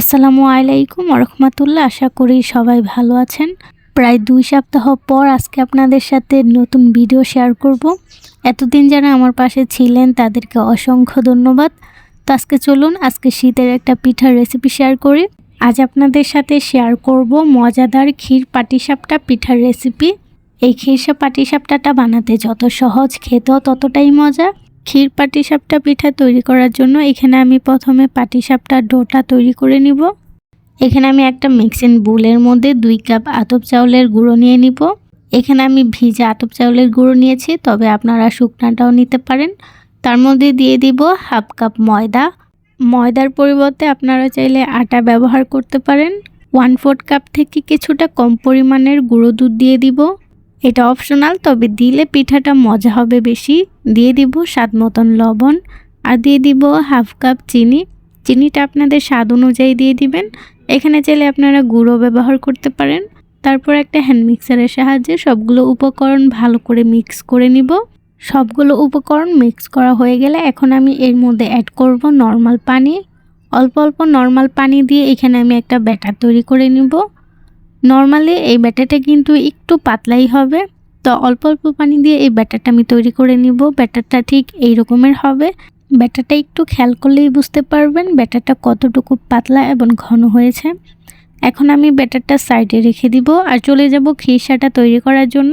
আসসালামু আলাইকুম রহমতুল্লাহ আশা করি সবাই ভালো আছেন। প্রায় দুই সপ্তাহ পর আজকে আপনাদের সাথে নতুন ভিডিও শেয়ার করব। এতদিন যারা আমার পাশে ছিলেন, তাদেরকে অসংখ্য ধন্যবাদ। তো আজকে চলুন, আজকে শীতের একটা পিঠার রেসিপি শেয়ার করি। আজ আপনাদের সাথে শেয়ার করব মজাদার ক্ষীর পাটিসাপটা পিঠার রেসিপি এই ক্ষীরসা পাটিসাপটাটা বানাতে যত সহজ, খেতেও ততটাই মজা। ক্ষীর পাটিসাপটা পিঠা তৈরি করার জন্য এখানে আমি প্রথমে পাটিসাপটার ডোটা তৈরি করে নিব। এখানে আমি একটা মিক্সিং বুলের মধ্যে দুই কাপ আতপ চাউলের গুঁড়ো নিয়ে নিব। এখানে আমি ভিজা আতপ চাউলের গুঁড়ো নিয়েছি, তবে আপনারা শুকনাটাও নিতে পারেন। তার মধ্যে দিয়ে দিব হাফ কাপ ময়দা। ময়দার পরিবর্তে আপনারা চাইলে আটা ব্যবহার করতে পারেন। ওয়ান ফোর্থ কাপ থেকে কিছুটা কম পরিমাণের গুঁড়ো দুধ দিয়ে দিব। এটা অপশনাল তবে দিলে পিঠাটা মজা হবে বেশি। দিয়ে দিব স্বাদ মতন লবণ, আর দিয়ে দিব হাফ কাপ চিনি। চিনিটা আপনাদের স্বাদ অনুযায়ী দিয়ে দিবেন। এখানে চাইলে আপনারা গুঁড়ো ব্যবহার করতে পারেন। তারপর একটা হ্যান্ড মিক্সারের সাহায্যে সবগুলো উপকরণ ভালো করে মিক্স করে নিব। সবগুলো উপকরণ মিক্স করা হয়ে গেলে এখন আমি এর মধ্যে অ্যাড করব নর্মাল পানি। অল্প অল্প নর্মাল পানি দিয়ে এখানে আমি একটা ব্যাটার তৈরি করে নিব। নর্মালি এই ব্যাটারটা কিন্তু একটু পাতলাই হবে। তো অল্প অল্প পানি দিয়ে এই ব্যাটারটা আমি তৈরি করে নিব। ব্যাটারটা ঠিক এই রকমের হবে। ব্যাটারটা একটু খেয়াল করলেই বুঝতে পারবেন ব্যাটারটা কতটুকু পাতলা এবং ঘন হয়েছে। এখন আমি ব্যাটারটা সাইডে রেখে দিব আর চলে যাব খিরসাটা তৈরি করার জন্য।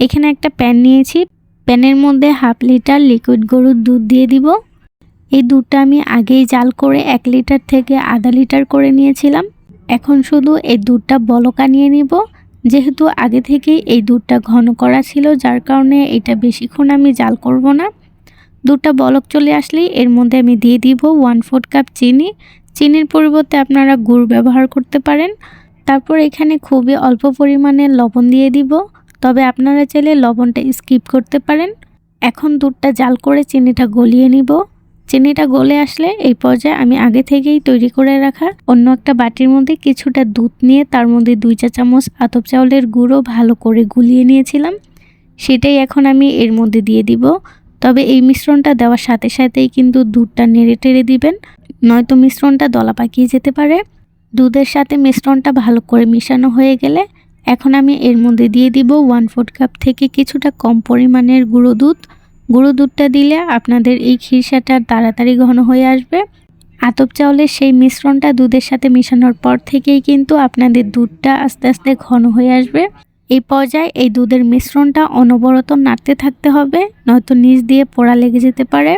এখানে একটা প্যান নিয়েছি। প্যানের মধ্যে হাফ লিটার লিকুইড গরুর দুধ দিয়ে দিব। এই দুধটা আমি আগেই জাল করে এক লিটার থেকে আধা লিটার করে নিয়েছিলাম। এখন শুধু এই দুধটা বলকা নিয়ে নিব। যেহেতু আগে থেকেই এই দুধটা ঘন করা ছিল, যার কারণে এটা বেশিক্ষণ আমি জাল করব না। দুধটা বলক চলে আসলেই এর মধ্যে আমি দিয়ে দিব ওয়ান ফোর্থ কাপ চিনি। চিনির পরিবর্তে আপনারা গুড় ব্যবহার করতে পারেন। তারপর এখানে খুবই অল্প পরিমাণে লবণ দিয়ে দিব। তবে আপনারা চাইলে লবণটা স্কিপ করতে পারেন। এখন দুধটা জাল করে চিনিটা গলিয়ে নিব। চিনিটা গলে আসলে এই পর্যায়ে আমি আগে থেকেই তৈরি করে রাখা অন্য একটা বাটির মধ্যে কিছুটা দুধ নিয়ে তার মধ্যে দুই চা চামচ আতপ চাউলের গুঁড়ো ভালো করে গুলিয়ে নিয়েছিলাম। সেটাই এখন আমি এর মধ্যে দিয়ে দিব। তবে এই মিশ্রণটা দেওয়ার সাথে সাথেই কিন্তু দুধটা নেড়ে টেড়ে দিবেন। নয়তো মিশ্রণটা দলা পাকিয়ে যেতে পারে। দুধের সাথে মিশ্রণটা ভালো করে মিশানো হয়ে গেলে এখন আমি এর মধ্যে দিয়ে দিব ওয়ান ফোর্থ কাপ থেকে কিছুটা কম পরিমাণের গুঁড়ো দুধ। গুঁড়ো দুধটা দিলে আপনাদের এই খিরসাটা তাড়াতাড়ি ঘন হয়ে আসবে। আতপ চাউলের সেই মিশ্রণটা দুধের সাথে মেশানোর পর থেকেই কিন্তু আপনাদের দুধটা আস্তে আস্তে ঘন হয়ে আসবে। এই পর্যায়ে এই দুধের মিশ্রণটা অনবরত নাড়তে থাকতে হবে, নয়তো নিচ দিয়ে পোড়া লেগে যেতে পারে।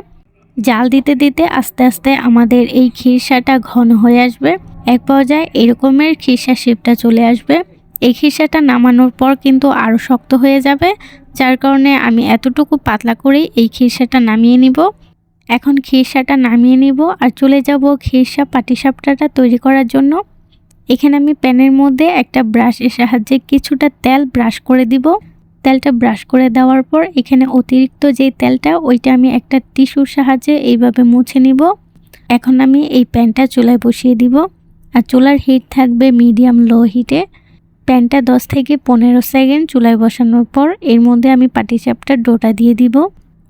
জাল দিতে দিতে আস্তে আস্তে আমাদের এই খিরসাটা ঘন হয়ে আসবে। এক পর্যায়ে এরকমের খিরসা শেপটা চলে আসবে। এই খিরসাটা নামানোর পর কিন্তু আরও শক্ত হয়ে যাবে, যার কারণে আমি এতটুকু পাতলা করেই এই খিরসাটা নামিয়ে নিব। এখন খিরসাটা নামিয়ে নিব আর চলে যাব খিরসা পাটিসাপটাটা তৈরি করার জন্য। এখানে আমি প্যানের মধ্যে একটা ব্রাশের সাহায্যে কিছুটা তেল ব্রাশ করে দিব। তেলটা ব্রাশ করে দেওয়ার পর এখানে অতিরিক্ত যে তেলটা, ওইটা আমি একটা টিস্যুর সাহায্যে এইভাবে মুছে নিব। এখন আমি এই প্যানটা চুলায় বসিয়ে দিব। আর চুলার হিট থাকবে মিডিয়াম লো হিটে। প্যানটা 10 থেকে পনেরো সেকেন্ড চুলায় বসানোর পর এর মধ্যে আমি পাটিসাপটার ডোটা দিয়ে দিব।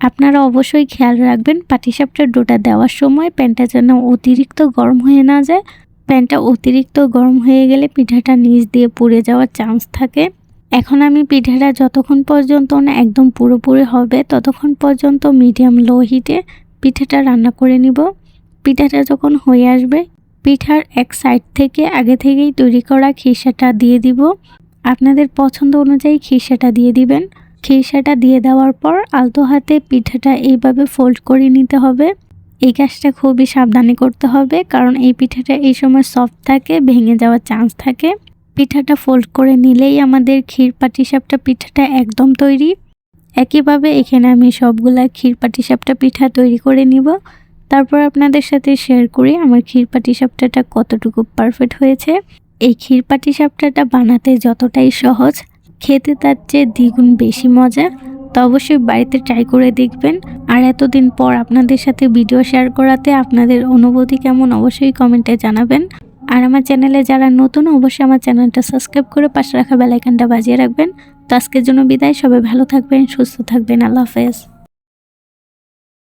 আপনারা অবশ্যই খেয়াল রাখবেন, পাটিসাপটার ডোটা দেওয়ার সময় প্যানটা যেন অতিরিক্ত গরম হয়ে না যায়। প্যানটা অতিরিক্ত গরম হয়ে গেলে পিঠাটা নিচ দিয়ে পুড়ে যাওয়ার চান্স থাকে। এখন আমি পিঠাটা যতক্ষণ পর্যন্ত না একদম পুরোপুরি হবে, ততক্ষণ পর্যন্ত মিডিয়াম লো হিটে পিঠাটা রান্না করে নিব। পিঠাটা যখন হয়ে আসবে পিঠার এক সাইড থেকে আগে থেকেই তৈরি করা খিরসাটা দিয়ে দিব। আপনাদের পছন্দ অনুযায়ী খিরসাটা দিয়ে দিবেন। খিরসাটা দিয়ে দেওয়ার পর আলতো হাতে পিঠাটা এইভাবে ফোল্ড করে নিতে হবে। এই কাজটা খুবই সাবধানে করতে হবে, কারণ এই পিঠাটা এই সময় সফট থাকে, ভেঙে যাওয়ার চান্স থাকে। পিঠাটা ফোল্ড করে নিলেই আমাদের ক্ষীর পাটিসাপটা পিঠাটা একদম তৈরি। একইভাবে এখানে আমি সবগুলা ক্ষীর পাটিসাপটা পিঠা তৈরি করে নিব। তারপর আপনাদের সাথে শেয়ার করি আমার ক্ষীর পাটিসাপটাটা কতটুকু পারফেক্ট হয়েছে। এই ক্ষীর পাটিসাপটাটা বানাতে যতটাই সহজ, খেতে তার চেয়ে দ্বিগুণ বেশি মজা। তো অবশ্যই বাড়িতে ট্রাই করে দেখবেন। আর এতদিন পর আপনাদের সাথে ভিডিও শেয়ার করাতে আপনাদের অনুভূতি কেমন অবশ্যই কমেন্টে জানাবেন। আর আমার চ্যানেলে যারা নতুন, অবশ্যই আমার চ্যানেলটা সাবস্ক্রাইব করে পাশে রাখা বেলাইকানটা বাজিয়ে রাখবেন। তো আজকের জন্য বিদায়। সবাই ভালো থাকবেন, সুস্থ থাকবেন। আল্লাহ হাফেজ।